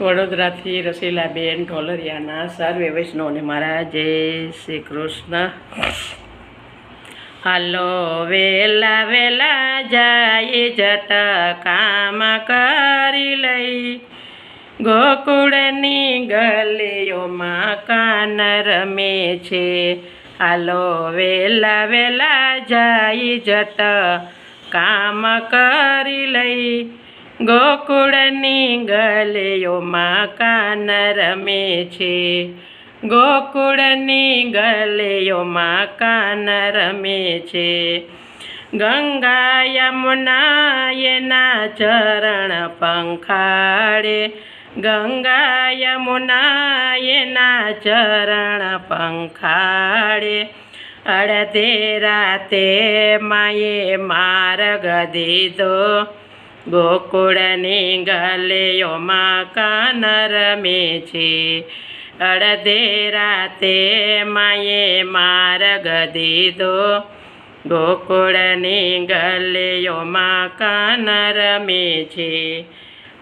વડોદરાથી રસીલાબેન ઢોલરિયાના સર્વે વૈષ્ણવને મારા જય શ્રી કૃષ્ણ. હાલો વેલા વેલા જાય જટ કામ કરી લઈ. ગોકુળની ગલીઓમાં કાન રમે છે હાલો વેલા વેલા જાય જટ કામ કરી લઈ. ગોકુળની ગલીઓમાં કાન રમે છે. ગોકુળની ગલીઓમાં કાન રમે છે. ગંગા યમુના એના ચરણ પંખાડે ગંગા યમુના એના ચરણ પંખાડે અડધે રાતે માએ માર્ગ દીધો. ગોકુળની ગલીઓમાં કાન રમે છે અડધે રાતે માએ માર્ગ દીધો. ગોકુળની ગલીઓમાં કાન રમે છે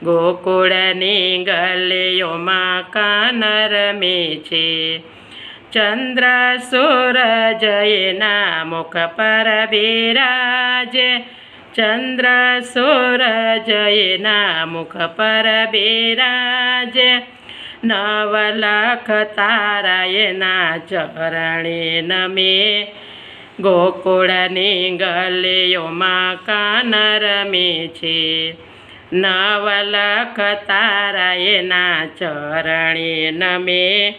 ગોકુળની ગલીઓમાં કાન રમે છે ચંદ્ર સૂરજ એના મુખ પર બિરાજે. ચંદ્ર સૂરજ, એના મુખ પર બિરાજે. નવ તારાયના તારા ચરણે નમે. ગોકુળની ગલીઓમાં કાન રમે છે. નવ તારાયના તારા ચરણે નમે.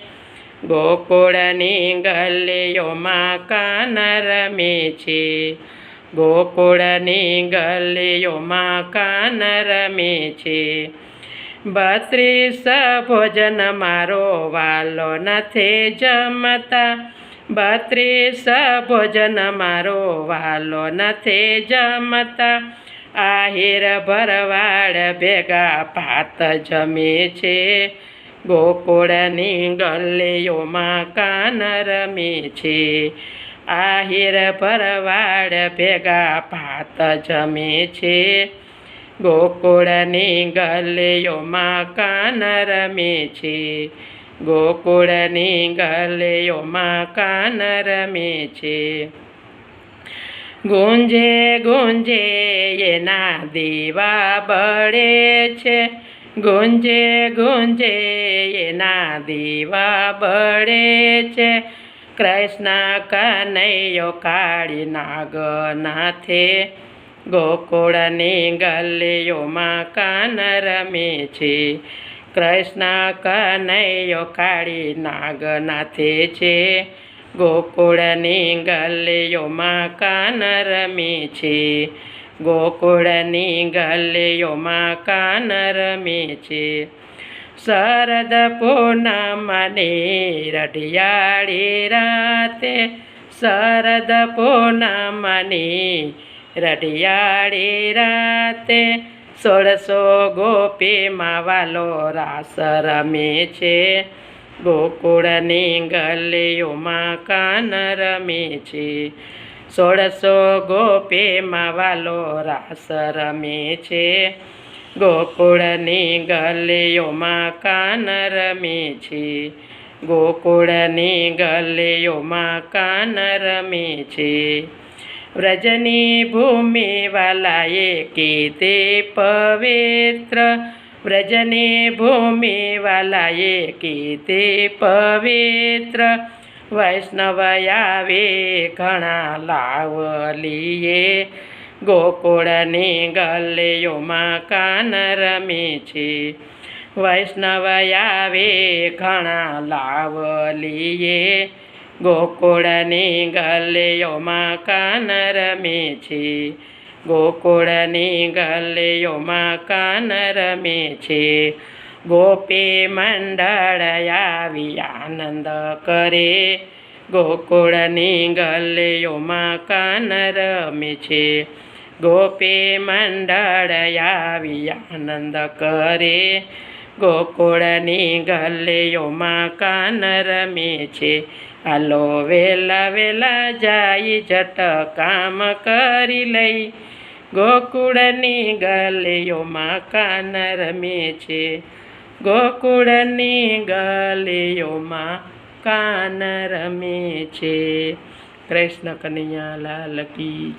ગોકુળની ગલીઓમાં કાન રમે છે. ગોકુળની ગલીઓમાં કાન રમે છે બત્રીસ ભોજન મારો વાલો નથી જમતા. બત્રીસ ભોજન મારો વાલો નથી જમતા. આહિર ભરવાડ ભેગા ભાત જમે છે. ગોકુળની ગલીઓમાં કાન રમે છે આહિર ભરવાડ ભેગા ભાત જમે છે. ગોકુળની ગલીઓમાં કાન રમે છે. ગોકુળની ગલીઓમાં કાન રમે છે. ગુંજે ગુંજે એના દીવા બળે છે. ગુંજે ગુંજે એના દીવા બળે છે. કૃષ્ણ કનૈયો કાળી નાગનાથે ગોકુળની ગલીઓમાં કાન રમે છે. કૃષ્ણ કનૈયો કાળી નાગનાથે છે. ગોકુળની ગલીઓમાં કાન રમે છે. ગોકુળની ગલીઓમાં કાન રમે છે. શરદ પૂનમને રઢિયાળી રાતે શરદ પૂનમને રઢિયાળી રાતે સોળસો ગોપીમાં વાલો રાસ રમે છે ગોકુળની ગલીઓમાં કાન રમે છે સોળસો ગોપીમાં વાલો રાસ રમે છે ગોકુળની ગલીઓમાં કાન રમે છે ગોકુળની ગલીઓમાં કાન રમે છે વ્રજની ભૂમિ વાલાએ કીધે પવિત્ર. વ્રજની ભૂમિ વાલાએ કીધે પવિત્ર. વૈષ્ણવ આવે ઘણા લાવલીએ. ગોકુળની ગલીઓમાં કાન રમે છે વૈષ્ણવ આવે, ઘણા લાવ લીએ. ગોકુળની ગલીઓમાં કાન રમે છે ગોકુળની ગલીઓમાં કાન રમે છે ગોપી મંડળ આવી આનંદ કરે. ગોકુળની ગલીઓમાં કાન રમે છે ગોપી મંડળ આવી આનંદ કરે ગોકુળની ગલીઓમાં કાન રમે છે હાલો વેલા વેલા જાય જટ કામ કરી લઈ ગોકુળની ગલીઓમાં કાન રમે છે ગોકુળની ગલીઓમાં કાન રમે છે કૃષ્ણ કનૈયા લાલ કી.